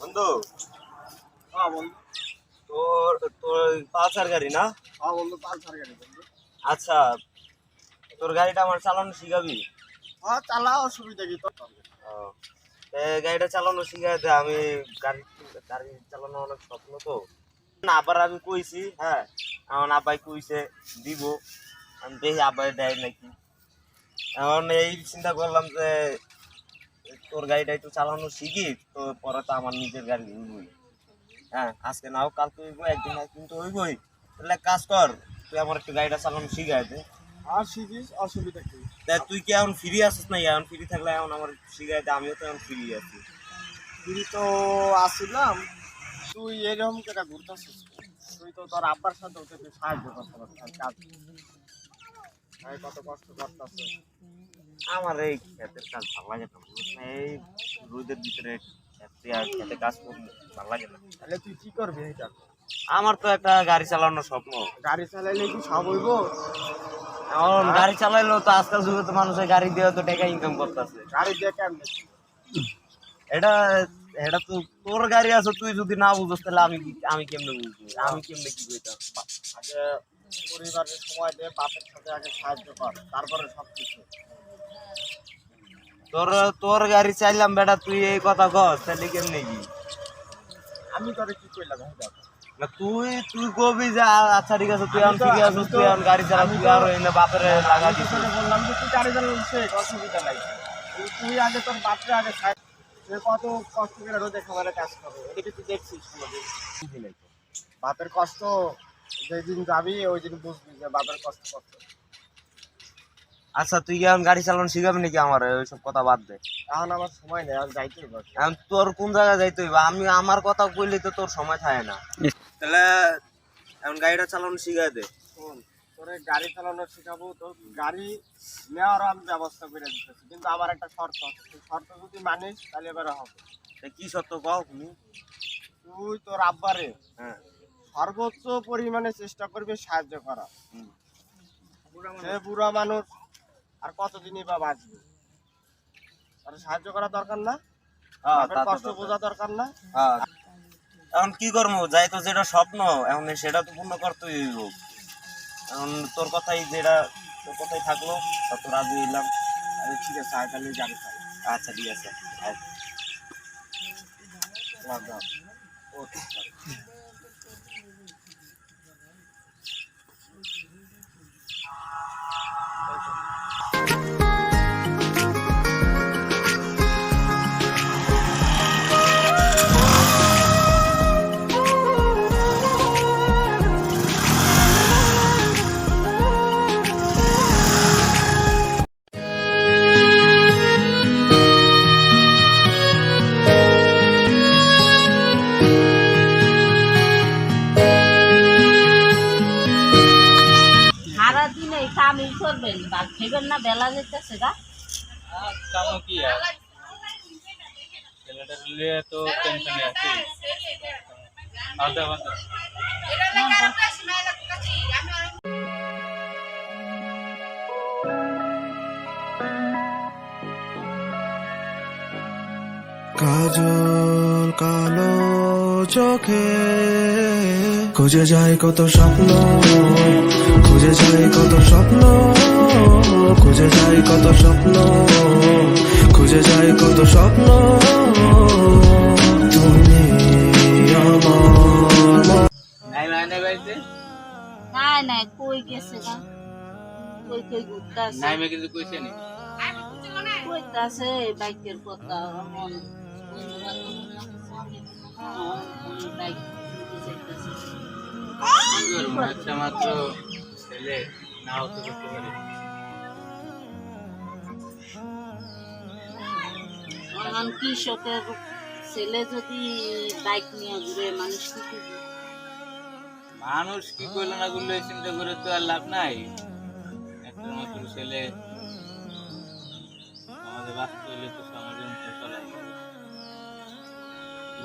বন্ধু? হ্যাঁ বন্ধু। তোর তোর পালসার গাড়ি না? হ্যাঁ বন্ধু পালসার গাড়ি বন্ধু। আচ্ছা তোর গাড়িটা আমার চালানো শিখাবি? হ্যাঁ চালা অসুবিধা কি তোর? ও, গাড়িটা চালানো শিখাই দে আমি গাড়ি গাড়ি চালানো অনেক স্বপ্ন তো। না আবার আমি কইছি হ্যাঁ আমার আব্বাই কইছে দিব। আমি দেখি আব্বাই দেয় নাকি। এখন এই চিন্তা করলাম যে তোর গাড়িটা একটু চালানো শিখি তো পরে তো আমার নিজের গাড়ি হইবই। হ্যাঁ আজকে নাও কালকে হইব একদিন না একদিন তো হইবই। তাহলে কাজ কর তুই আমার একটু গাড়িটা চালানো শিখাই দে। আর শিখিস অসুবিধা কি? তা তুই কি এখন ফ্রি আসিস না এখন ফ্রি থাকলে এখন আমার শিখাই দে আমিও তো এখন ফ্রি আছি। ফ্রি তো আসিলাম তুই এরকম করে ঘুরতেছিস তুই তো তোর আব্বার সাথে তোকে সাহায্য করতে পারছিস কাজ কত কষ্ট করতেছে আমার এই ক্ষেতের কাজ ভালো লাগে না এই রোদের ভিতরে খেতে আর খেতে কাজ করতে ভালো লাগে না। তাহলে তুই কি করবি এটা? আমার তো একটা গাড়ি চালানোর স্বপ্ন। গাড়ি চালাইলে কি সব হইব? এখন গাড়ি চালাইলেও তো আজকাল যুগে তো মানুষের গাড়ি দিয়ে তো টাকা ইনকাম করতেছে। গাড়ি দিয়ে কেমনে? এটা এটা তো তোর গাড়ি আছে তুই যদি না বুঝোস তাহলে আমি আমি কেমনে বুঝব? আমি কেমনে কি কইতাম আগে পরিবারের সময় দিয়ে বাপের সাথে আগে সাহায্য কর তারপরে সব কিছু তোর তোর গাড়ি চাইলাম বেটা তুই এই কথা কস তাহলে কেমনে কি? আমি তোরে কি কইলাম না তুই তুই কবি যে আচ্ছা ঠিক আছে তুই এখন আমি তো- ঠিক আছে আমি তুই এখন গাড়ি চালা তুই আর এনে বাপের লাগা আমি দিছিস বললাম যে তুই গাড়ি শেখ অসুবিধা নাই। তুই- আগে তোর বাপরে আগে খাই। সে কত কষ্ট করে রোদে খাবারে কাজ করে এদিকে তুই দেখছিস বাপের কষ্ট যেদিন যাবি ওই দিন বুঝবি যে বাপের কষ্ট কষ্ট আচ্ছা তুই কি এখন গাড়ি চালানো শিখাবি নাকি আমার? ওইসব কথা বাদ দে। এখন আমার সময় নেই এখন যাইতে এখন তোর কোন জায়গায় যাইতে হইবে? আমি আমার কথা কইলে তো তোর সময় থাকে না। তাহলে এখন গাড়িটা চালানো শিখাই দে। শোন তোরে গাড়ি চালানো শেখাবো তো গাড়ি নেওয়ারও আমি ব্যবস্থা করে দিতেছি কিন্তু আমার একটা শর্ত আছে। শর্ত যদি মানিস তাহলে এবারে হবে। কি সত্য কও তুমি? তুই তোর আব্বারে হ্যাঁ। সর্বোচ্চ পরিমাণে চেষ্টা করবি সাহায্য করা হুম। সে বুড়া মানুষ আর কতদিনই বা বাঁচবে? তার সাহায্য করা দরকার না? হ্যাঁ, কষ্ট বোঝা দরকার না? হ্যাঁ। এখন কি করব? যাই তো যেটা স্বপ্ন এখন সেটা তো পূর্ণ করতেই হইব। এখন তোর কথাই যেটা তোর কথাই থাকল তত রাজি হইলাম। আরে ঠিক আছে তাহলে গাড়ি আচ্ছা ঠিক আছে। ও ঠিক আছে। করবেন? না? বেলা যেতেছে গা। কামো কি আর? ছেলেটার লিয়ে তো টেনশনে আছি। আধা ঘণ্টা কাজল কালো চোখে খুঁজে যায় কত স্বপ্ন। খুঁজে যায় কত স্বপ্ন খুঁজে যাই কত স্বপ্ন খুঁজে যাই কত স্বপ্ন। তুমি নাই নাই নাই কই গেছে গা? কই কই ঘুরতে আছে নাই মে কিছু কইছে নি? কইতাছে বাইকের কথা মন বাইক আচ্ছা মাত্র ছেলে না হতে করতে পারে এখন কৃষকের ছেলে যদি বাইক নিয়ে ঘুরে মানুষ কি করবে? মানুষ কি করল না করল চিন্তা করে তো আর লাভ নাই একটা মাত্র ছেলে আমাদের বাঁচতে হলে তো সমাজের মতো চলাই।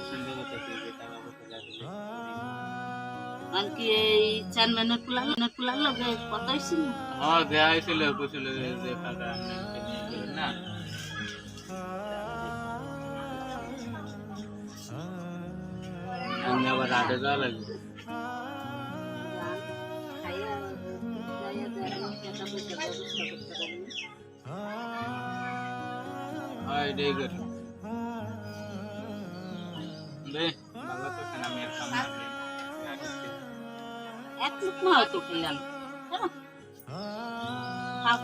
চিন্তা করতেছি যে টাকা পয়সা যা দিলে কি এই চেয়ারম্যানের কুলার কুলার লগে কথা হয়েছিল হ্যাঁ দেয়া হয়েছিল কইছিল যে কাকা না। আবার রাতে যাওয়া লাগবে। যান, খাইয়া যাইয়া এক লুক মা হয়তো খেলাম জানো? খাও।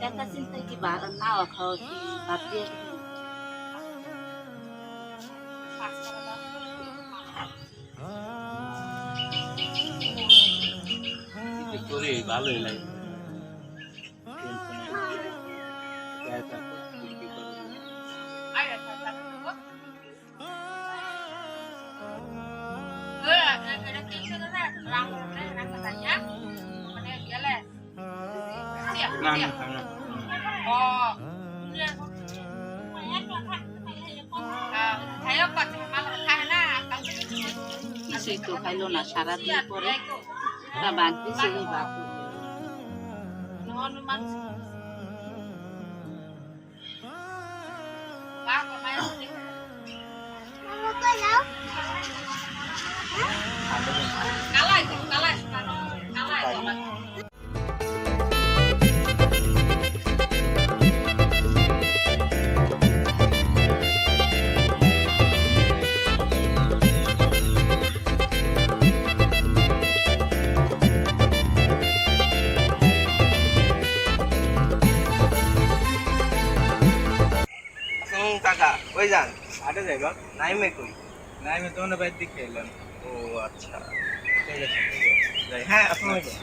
টাকা চিন্তা কি বা- নাও খাও কি ভাত দিয়ে খাও? না না না কিছুই তো খাইলো না সারাদিন পরে তা বাদ দিছে ওই ভাত ওই যান আটে যাই বাপ নাইমে কই? নাইমে তোমার বাইর দিকে এলাম। ও আচ্ছা ঠিক আছে হ্যাঁ আসসালামু আলাইকুম।